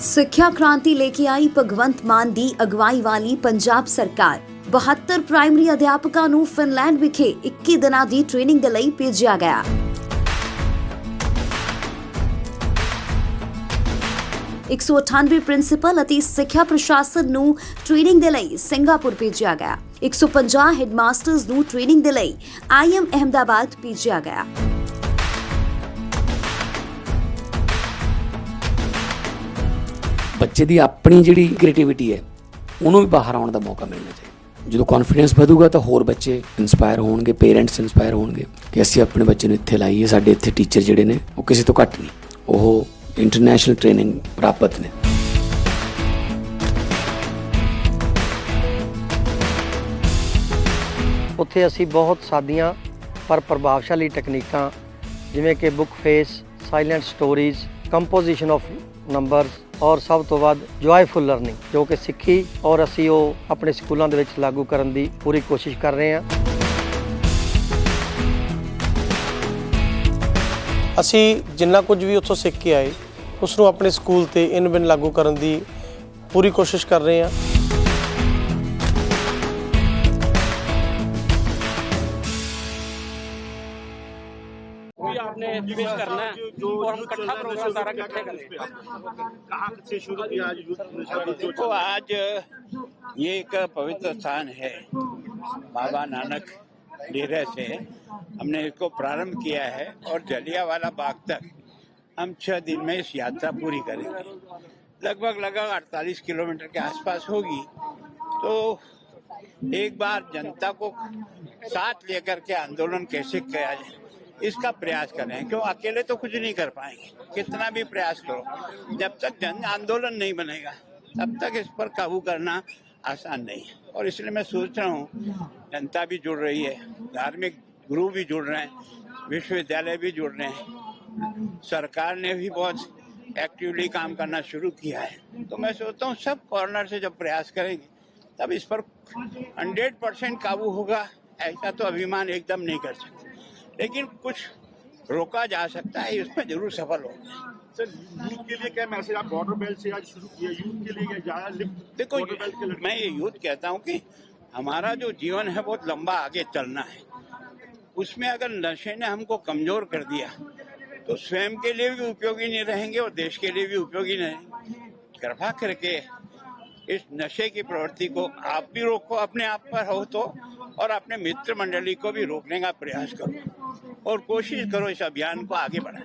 ਸਿੱਖਿਆ ਕ੍ਰਾਂਤੀ ਲੈ ਕੇ ਆਈ ਭਗਵੰਤ ਮਾਨ ਦੀ ਅਗਵਾਈ ਵਾਲੀ ਪੰਜਾਬ ਸਰਕਾਰ। 72 ਪ੍ਰਾਇਮਰੀ ਅਧਿਆਪਕਾਂ ਨੂੰ ਫਿਨਲੈਂਡ ਵਿਖੇ 21 ਦਿਨਾਂ ਦੀ ਟ੍ਰੇਨਿੰਗ ਦੇ ਲਈ ਭੇਜਿਆ ਗਿਆ। ਇੱਕ ਸੌ 98 ਪ੍ਰਿੰਸੀਪਲ ਅਤੇ ਸਿੱਖਿਆ ਪ੍ਰਸ਼ਾਸਨ ਨੂੰ ਟ੍ਰੇਨਿੰਗ ਦੇ ਲਈ ਸਿੰਗਾਪੁਰ ਭੇਜਿਆ ਗਿਆ। 150 ਹੈਡਮਾਸਟਰਸ ਨੂੰ ਟ੍ਰੇਨਿੰਗ ਦੇ ਲਈ ਆਈਐਮ ਅਹਮਦਾਬਾਦ ਭੇਜਿਆ ਗਿਆ। ਬੱਚੇ ਦੀ ਆਪਣੀ ਜਿਹੜੀ ਕ੍ਰੀਏਟੀਵਿਟੀ ਹੈ, ਉਹਨੂੰ ਵੀ ਬਾਹਰ ਆਉਣ ਦਾ ਮੌਕਾ ਮਿਲਣਾ ਚਾਹੀਦਾ। ਜਦੋਂ ਕੌਨਫੀਡੈਂਸ ਵਧੂਗਾ ਤਾਂ ਹੋਰ ਬੱਚੇ ਇਨਸਪਾਇਰ ਹੋਣਗੇ ਪੇਰੈਂਟਸ ਇਨਸਪਾਇਰ ਹੋਣਗੇ ਕਿ ਅਸੀਂ ਆਪਣੇ ਬੱਚੇ ਨੂੰ ਇੱਥੇ ਲਾਈਏ, ਸਾਡੇ ਇੱਥੇ ਟੀਚਰ ਜਿਹੜੇ ਨੇ, ਉਹ ਕਿਸੇ ਤੋਂ ਘੱਟ ਨਹੀਂ। ਉਹ ਇੰਟਰਨੈਸ਼ਨਲ ਟ੍ਰੇਨਿੰਗ ਪ੍ਰਾਪਤ ਨੇ। ਉੱਥੇ ਅਸੀਂ ਬਹੁਤ ਸਾਦੀਆਂ ਪਰ ਪ੍ਰਭਾਵਸ਼ਾਲੀ ਟੈਕਨੀਕਾਂ ਜਿਵੇਂ ਕਿ book face silent stories composition of numbers ਔਰ ਸਭ ਤੋਂ ਵੱਧ ਜੋਇਫੁਲ ਲਰਨਿੰਗ ਜੋ ਕਿ ਸਿੱਖੀ ਔਰ ਅਸੀਂ ਉਹ ਆਪਣੇ ਸਕੂਲਾਂ ਦੇ ਵਿੱਚ ਲਾਗੂ ਕਰਨ ਦੀ ਪੂਰੀ ਕੋਸ਼ਿਸ਼ ਕਰ ਰਹੇ ਹਾਂ। ਅਸੀਂ ਜਿੰਨਾ ਕੁਝ ਵੀ ਉੱਥੋਂ ਸਿੱਖ ਕੇ ਆਏ ਉਸ ਨੂੰ ਆਪਣੇ ਸਕੂਲ ਤੇ ਇਨ ਬਿਨ ਲਾਗੂ ਕਰਨ ਦੀ ਪੂਰੀ ਕੋਸ਼ਿਸ਼ ਕਰ ਰਹੇ ਹਾਂ। पेश करना है और हम इकट्ठा प्रोग्राम सारा इकट्ठे करेंगे। कहाँ से शुरू किया आज यूथ देखो आज ये एक पवित्र स्थान है। बाबा नानक डेरे से हमने इसको प्रारंभ किया है और जलियावाला बाग तक हम छह दिन में इस यात्रा पूरी करेंगे। लगभग लगभग 48 किलोमीटर के आसपास होगी। तो एक बार जनता को साथ लेकर के आंदोलन कैसे किया जाए? इसका प्रयास करें, क्यों? अकेले तो कुछ नहीं कर पाएँगे। कितना भी प्रयास करो, जब तक जन आंदोलन नहीं बनेगा, तब तक इस पर काबू करना आसान नहीं है। और इसलिए मैं सोच रहा हूँ, जनता भी जुड़ रही है, धार्मिक गुरु भी जुड़ रहे हैं, विश्वविद्यालय भी जुड़ रहे हैं। सरकार ने भी बहुत एक्टिवली काम करना शुरू किया है। तो मैं सोचता हूँ, सब कॉर्नर से जब प्रयास करेंगे, तब इस पर 100 परसेंट काबू होगा, ऐसा तो अभिमान एकदम नहीं कर सकते। लेकिन कुछ रोका जा सकता है इसमें ज़रूर सफल होगा सर यूथ के लिए क्या मैसेज आप बॉर्डर बेल्ट से आज शुरू किया यूथ के लिए ज़्यादा देखो मैं ये यूथ कहता हूँ कि हमारा जो जीवन है बहुत लंबा आगे चलना है। उसमें अगर नशे ने हमको कमज़ोर कर दिया तो स्वयं के लिए भी उपयोगी नहीं रहेंगे और देश के लिए भी उपयोगी नहीं। कृपा करके इस नशे की प्रवृत्ति को आप भी रोको अपने आप पर हो तो और अपने मित्र मंडली को भी रोकने का प्रयास करो और कोशिश करो इस अभियान को आगे बढ़ाने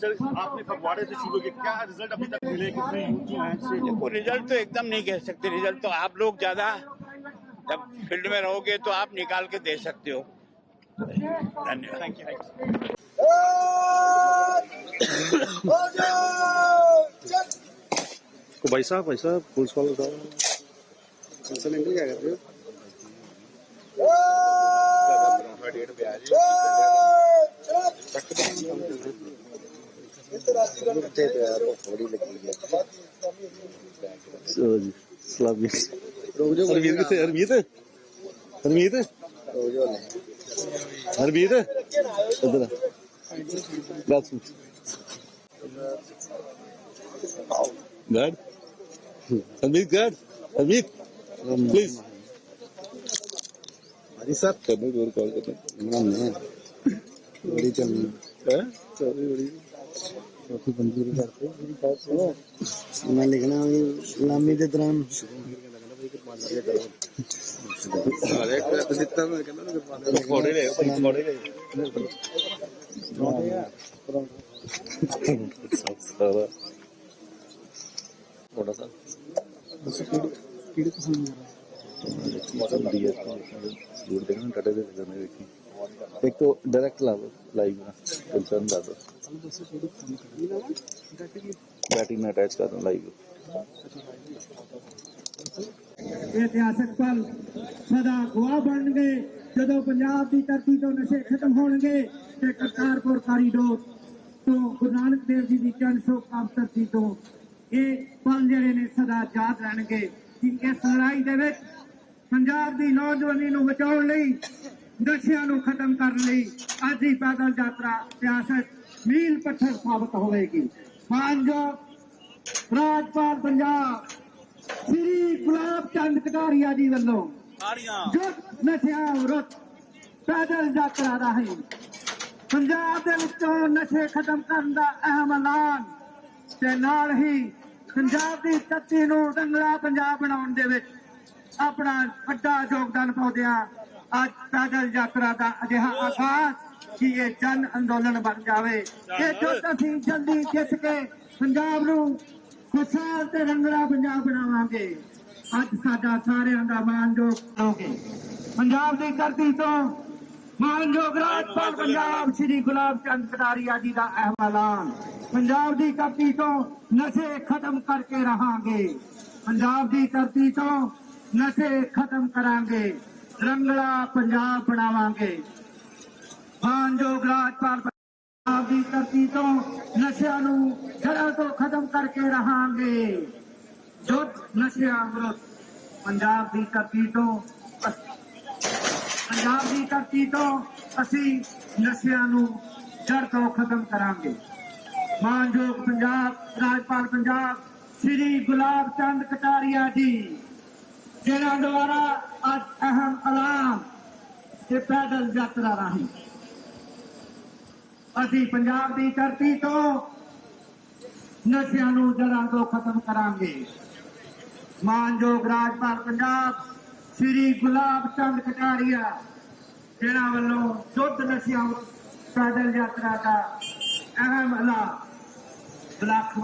सर आपने फगवाड़े से शुरू किया क्या रिज़ल्ट अभी तक मिले कितने हैं देखो रिज़ल्ट तो एकदम नहीं कह सकते रिज़ल्ट तो आप लोग ज़्यादा जब फ़ील्ड में रहोगे तो आप निकाल के दे सकते हो धन्यवाद भाई साहब भाई साहब पुलिस वाले साहब क्या कर रहे हो ਡੇਢ ਵਿਆਜ ਉੱਤੇ ਥੋੜੀ ਲੱਗੀ ਹੈ ਸੋ ਜੀ ਸਲਾਮੀ ਰੋਕ ਜੋ ਹਰਮੀਤ ਕਿੱਥੇ ਹਰਮੀਤ ਹਰਮੀਤ ਰੋਕ ਜੋ ਹਰਮੀਤ ਇਧਰ ਬਸ guard Harmeet guard Harmeet please ਹਾਂਜੀ ਸਰ ਤੈਨੂੰ ਜ਼ੋਰ ਕਾਲ ਕਰਨਾ। ਬਣਾਉਂਦੇ ਬੜੀ ਚੱਲਣੀ। ਹੈ? ਚੌਵੀ ਬੜੀ ਚੌਥੀ ਬੰਦੀ ਦੇ ਕਰਕੇ ਮੇਰੀ ਗੱਲ ਸੁਣੋ ਮੈਂ ਲਿਖਣਾ ਵੀ ਗੁਲਾਮੀ ਦੇ ਦੌਰਾਨ। ਸਾਰੇ ਕਰ ਦਿੱਤਾ ਮੈਂ ਕਹਿੰਦਾ ਨਾ ਕਰਵਾ ਦੇ ਕੋੜੇ ਲੈ ਭਾਈ ਕੋੜੇ ਲੈ ਸਾਰਾ। ਕੋੜਾ ਸਾ। ਕਿਹੜੇ ਕਿਹੜੇ ਕਿਸਮ ਦਾ ਹੁੰਦੀ ਹੈ ਦੂਰ ਦੇਖਣ ਡਾਟਾ ਦੇ ਨਜ਼ਰ ਨਹੀਂ ਵੇਖੀ ਇੱਕ ਤੋਂ ਡਾਇਰੈਕਟ ਲਾ ਦੋ ਲਾਈਵ ਨਾ ਕੰਸਰਨ ਲਾ ਦੋ ਬੈਟਰੀ ਨਾਲ ਅਟੈਚ ਕਰ ਦੋ ਲਾਈਵ ਇਤਿਹਾਸਕ ਪਲ ਸਦਾ ਖੁਆ ਬਣਨਗੇ ਜਦੋਂ ਪੰਜਾਬ ਦੀ ਧਰਤੀ ਤੋਂ ਨਸ਼ੇ ਖਤਮ ਹੋਣਗੇ ਤੇ ਕਰਤਾਰਪੁਰ ਕਾਰੀਡੋਰ ਤੋਂ ਗੁਰੂ ਨਾਨਕ ਦੇਵ ਜੀ ਦੀ ਚੰਨ ਸੋ ਕਾਮਤਰਤੀ ਤੋਂ ਇਹ ਪਲ ਜਿਹੜੇ ਨੇ ਸਦਾ ਯਾਦ ਰਹਿਣਗੇ ਕਿ ਇਸ ਲੜਾਈ ਦੇ ਵਿੱਚ ਪੰਜਾਬ ਦੀ ਨੌਜਵਾਨੀ ਨੂੰ ਬਚਾਉਣ ਲਈ ਨਸ਼ਿਆਂ ਨੂੰ ਖਤਮ ਕਰਨ ਲਈ ਅੱਜ ਦੀ ਪੈਦਲ ਯਾਤਰਾ ਇਤਿਹਾਸਕ ਮੀਲ ਪੱਥਰ ਸਾਬਤ ਹੋਵੇਗੀ। ਮਾਨਯੋਗ ਰਾਜਪਾਲ ਪੰਜਾਬ ਸ੍ਰੀ ਗੁਲਾਬ ਚੰਦ ਕਟਾਰੀਆ ਜੀ ਵੱਲੋਂ ਜੋ ਨਸ਼ਿਆਂ ਵਿਰੁੱਧ ਪੈਦਲ ਯਾਤਰਾ ਰਾਹੀਂ ਪੰਜਾਬ ਦੇ ਵਿੱਚੋਂ ਨਸ਼ੇ ਖਤਮ ਕਰਨ ਦਾ ਅਹਿਮ ਐਲਾਨ ਤੇ ਨਾਲ ਹੀ ਪੰਜਾਬ ਦੀ ਧਰਤੀ ਨੂੰ ਰੰਗਲਾ ਪੰਜਾਬ ਬਣਾਉਣ ਦੇ ਵਿੱਚ ਆਪਣਾ ਵੱਡਾ ਯੋਗਦਾਨ ਪਾਉਂਦਿਆਂ ਅੱਜ ਪੈਦਲ ਯਾਤਰਾ ਦਾ ਅਜਿਹਾ ਆਗਾਜ਼ ਕਿ ਇਹ ਜਨ ਅੰਦੋਲਨ ਬਣ ਜਾਵੇ। ਇਹ ਜੋ ਅਸੀਂ ਜਲਦੀ ਜਿੱਤ ਕੇ ਪੰਜਾਬ ਨੂੰ ਖੁਸ਼ਹਾਲ ਤੇ ਰੰਗਲਾ ਪੰਜਾਬ ਬਣਾਵਾਂਗੇ ਅੱਜ ਸਾਡਾ ਸਾਰਿਆਂ ਦਾ ਮਾਨਯੋਗ ਹੋਗੇ ਪੰਜਾਬ ਦੀ ਧਰਤੀ ਤੋਂ ਮਾਨਯੋਗ ਰਾਜਪਾਲ ਪੰਜਾਬ ਸ੍ਰੀ ਗੁਲਾਬ ਚੰਦ ਕਟਾਰੀਆ ਜੀ ਦਾ ਅਹਿਮ ਐਲਾਨ ਪੰਜਾਬ ਦੀ ਧਰਤੀ ਤੋਂ ਨਸ਼ੇ ਖਤਮ ਕਰਕੇ ਰਹਾਂਗੇ। ਪੰਜਾਬ ਦੀ ਧਰਤੀ ਤੋਂ ਨਸ਼ੇ ਖਤਮ ਕਰਾਂਗੇ, ਰੰਗਲਾ ਪੰਜਾਬ ਬਣਾਵਾਂਗੇ। ਮਾਨਯੋਗ ਰਾਜਪਾਲ ਪੰਜਾਬ ਦੀ ਧਰਤੀ ਤੋਂ ਨਸ਼ਿਆਂ ਨੂੰ ਜੜ੍ਹਾਂ ਤੋਂ ਖਤਮ ਕਰਕੇ ਰਹਾਂਗੇ। ਜੁੱਧ ਨਸ਼ਿਆਂ ਵਿਰੁੱਧ ਪੰਜਾਬ ਦੀ ਧਰਤੀ ਤੋਂ ਪੰਜਾਬ ਦੀ ਧਰਤੀ ਤੋਂ ਅਸੀਂ ਨਸ਼ਿਆਂ ਨੂੰ ਜੜ ਤੋਂ ਖਤਮ ਕਰਾਂਗੇ। ਮਾਨਯੋਗ ਪੰਜਾਬ, ਰਾਜਪਾਲ ਪੰਜਾਬ, ਸ੍ਰੀ ਗੁਲਾਬ ਚੰਦ ਕਟਾਰੀਆ ਜੀ। ਜਿਨ੍ਹਾਂ ਦੁਆਰਾ ਅੱਜ ਅਹਿਮ ਐਲਾਨ ਤੇ ਪੈਦਲ ਯਾਤਰਾ ਰਾਹੀਂ ਅਸੀਂ ਪੰਜਾਬ ਦੀ ਧਰਤੀ ਤੋਂ ਨਸ਼ਿਆਂ ਨੂੰ ਜੜ੍ਹਾਂ ਤੋਂ ਖਤਮ ਕਰਾਂਗੇ। ਮਾਨਯੋਗ ਰਾਜਪਾਲ ਪੰਜਾਬ, ਸ੍ਰੀ ਗੁਲਾਬ ਚੰਦ ਕਟਾਰੀਆ ਜਿਹਨਾਂ ਵੱਲੋਂ ਜੁੱਧ ਨਸ਼ਿਆਂ ਪੈਦਲ ਯਾਤਰਾ ਦਾ ਅਹਿਮ ਐਲਾਨ ਬਲਾਕ